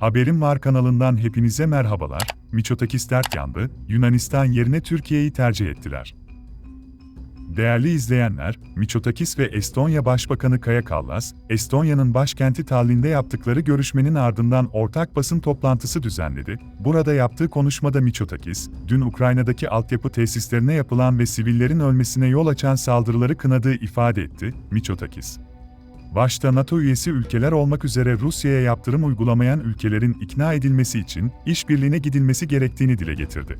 Haberim Var kanalından hepinize merhabalar. Miçotakis dert yandı, Yunanistan yerine Türkiye'yi tercih ettiler. Değerli izleyenler, Miçotakis ve Estonya Başbakanı Kaya Kallas, Estonya'nın başkenti Tallinn'de yaptıkları görüşmenin ardından ortak basın toplantısı düzenledi. Burada yaptığı konuşmada Miçotakis, dün Ukrayna'daki altyapı tesislerine yapılan ve sivillerin ölmesine yol açan saldırıları kınadığı ifade etti. Miçotakis, Başta NATO üyesi ülkeler olmak üzere Rusya'ya yaptırım uygulamayan ülkelerin ikna edilmesi için işbirliğine gidilmesi gerektiğini dile getirdi.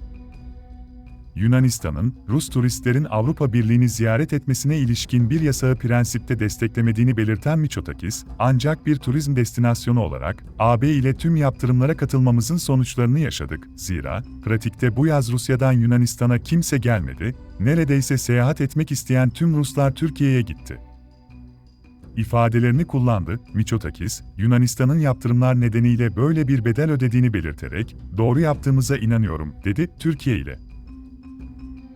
Yunanistan'ın, Rus turistlerin Avrupa Birliği'ni ziyaret etmesine ilişkin bir yasağı prensipte desteklemediğini belirten Miçotakis, ancak bir turizm destinasyonu olarak AB ile tüm yaptırımlara katılmamızın sonuçlarını yaşadık. Zira, pratikte bu yaz Rusya'dan Yunanistan'a kimse gelmedi, neredeyse seyahat etmek isteyen tüm Ruslar Türkiye'ye gitti ifadelerini kullandı. Miçotakis, Yunanistan'ın yaptırımlar nedeniyle böyle bir bedel ödediğini belirterek, doğru yaptığımıza inanıyorum, dedi Türkiye ile.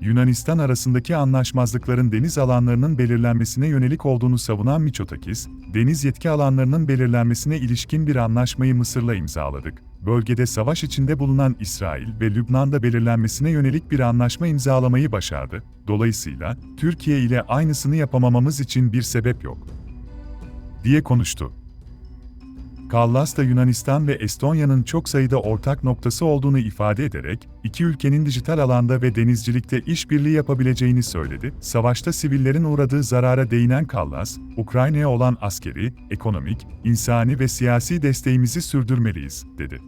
Yunanistan arasındaki anlaşmazlıkların deniz alanlarının belirlenmesine yönelik olduğunu savunan Miçotakis, deniz yetki alanlarının belirlenmesine ilişkin bir anlaşmayı Mısır'la imzaladık. Bölgede savaş içinde bulunan İsrail ve Lübnan'da belirlenmesine yönelik bir anlaşma imzalamayı başardı. Dolayısıyla, Türkiye ile aynısını yapamamamız için bir sebep yok diye konuştu. Kallas da Yunanistan ve Estonya'nın çok sayıda ortak noktası olduğunu ifade ederek, iki ülkenin dijital alanda ve denizcilikte işbirliği yapabileceğini söyledi. Savaşta sivillerin uğradığı zarara değinen Kallas, Ukrayna'ya olan askeri, ekonomik, insani ve siyasi desteğimizi sürdürmeliyiz, dedi.